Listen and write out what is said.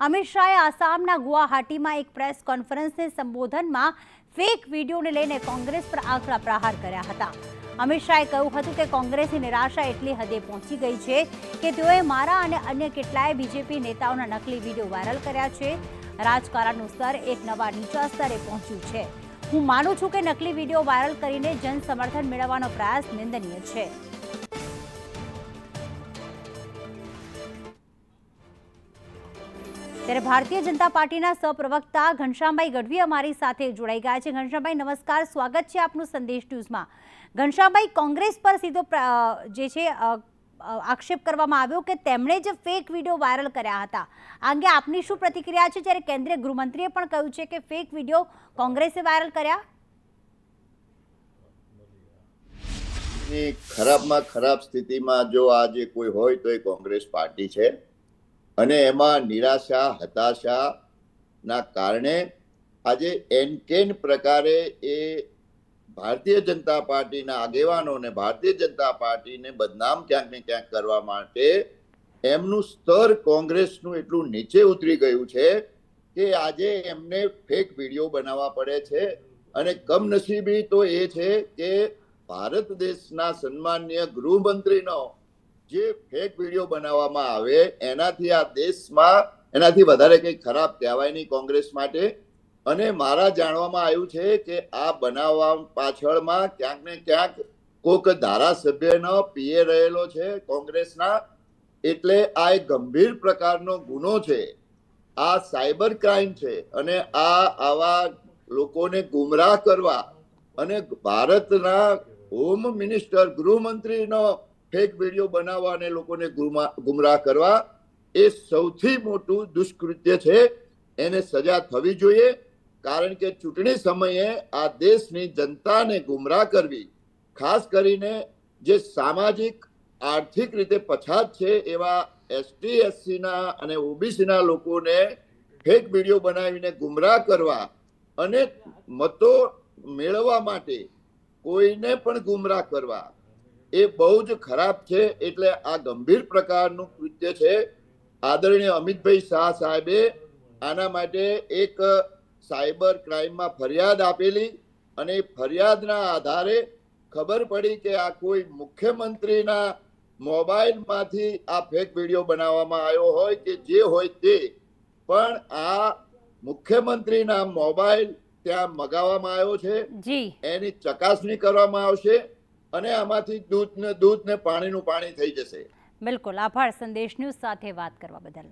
અમિત શાહે આસામના ગુવાહાટીમાં એક પ્રેસ કોન્ફરન્સને સંબોધનમાં ફેક વિડીયોને લઈને કોંગ્રેસ પર આકરા પ્રહાર કર્યા હતા. અમિત શાહે કહ્યું હતું કે કોંગ્રેસની નિરાશા એટલી હદે પહોંચી ગઈ છે કે તેઓએ મારા અને અન્ય કેટલાય બીજેપી નેતાઓના નકલી વીડિયો વાયરલ કર્યા છે. રાજકારણનું સ્તર એક નવા નીચા સ્તરે પહોંચ્યું છે. હું માનું છું કે નકલી વીડિયો વાયરલ કરીને જન સમર્થન મેળવવાનો પ્રયાસ નિંદનીય છે. ત્યારે ભારતીય જનતા પાર્ટીના સહપ્રવક્તા ઘનશ્યામભાઈ ગઢવી અમારી સાથે જોડાઈ ગયા છે. ઘનશ્યામભાઈ, નમસ્કાર. સ્વાગત છે આપનું સંદેશ ન્યૂઝમાં. ઘનશ્યામભાઈ, કોંગ્રેસ પર સીધો જે છે આક્ષેપ કરવામાં આવ્યો કે તેમણે જે ફેક વીડિયો વાયરલ કર્યા હતા. આ અંગે આપની શું પ્રતિક્રિયા છે? જ્યારે કેન્દ્રીય ગૃહમંત્રીએ પણ કહ્યું છે કે ફેક વીડિયો કોંગ્રેસે વાયરલ કર્યા. ખરાબમાં ખરાબ સ્થિતિમાં જો આજે કોઈ હોય તો એ કોંગ્રેસ પાર્ટી છે. અને એમાં નિરાશા, હતાશાના કારણે આજે એનકેન પ્રકારે એ ભારતીય જનતા પાર્ટીના આગેવાનોને, ભારતીય જનતા પાર્ટીને બદનામ ક્યાંક ને ક્યાંક કરવા માટે એમનું સ્તર કોંગ્રેસનું એટલું નીચે ઉતરી ગયું છે કે આજે એમને ફેક વીડિયો બનાવવા પડે છે. અને કમનસીબી તો એ છે કે ભારત દેશના સન્માન્ય ગૃહમંત્રીનો જે ફેક વીડિયો બનાવવામાં આવે, એનાથી આ દેશમાં એનાથી વધારે કંઈ ખરાબ કહેવાય નહીં કોંગ્રેસ માટે. અને મારા જાણવામાં આવ્યું છે કે આ બનાવવા પાછળમાં ક્યાંક ને ક્યાંક કોક ધારાસભ્યનો પીએ રહેલો છે કોંગ્રેસના. એટલે આ એક ગંભીર પ્રકારનો ગુનો છે. આ સાયબર ક્રાઇમ છે અને આ આવા લોકોને ગુમરાહ કરવા અને ભારતના હોમ મિનિસ્ટર ગૃહમંત્રીનો ફેક વીડિયો બનાવવા અને લોકોને ગુમા- ગુમરાહ કરવા, એ સૌથી મોટું દુષ્કૃત્ય છે. એને સજા થવી જોઈએ, કારણ કે ચૂંટણી સમયે આ દેશની જનતાને ગુમરાહ કરવી, ખાસ કરીને જે સામાજિક, આર્થિક રીતે પછાત છે એવા એસટી એસસીના અને ઓબીસીના લોકોને ફેક વીડિયો બનાવીને ગુમરાહ કરવા અને મતો મેળવવા માટે કોઈને પણ ગુમરાહ કરવા. એ બહુ જ ખરાબ છે એટલે આ ગંભીર પ્રકારનું કૃત્ય છે. આદરણીય અમિતભાઈ શાહ સાહેબે આના માટે એક સાયબર ક્રાઇમમાં ફરિયાદ આપેલી અને ફરિયાદના આધારે ખબર પડી કે આ કોઈ મુખ્યમંત્રીના મોબાઈલમાંથી આ ફેક વીડિયો બનાવવામાં આવ્યો હોય કે જે હોય તે. પણ આ મુખ્યમંત્રીના મોબાઈલ ત્યાં મગાવવામાં આવ્યો છે. એની ચકાસણી કરવામાં આવશે. અને આમાંથી દૂધ ને દૂધ ને પાણીનું પાણી થઈ જશે. બિલકુલ. આભાર. સંદેશ ન્યૂઝ સાથે વાત કરવા બદલ.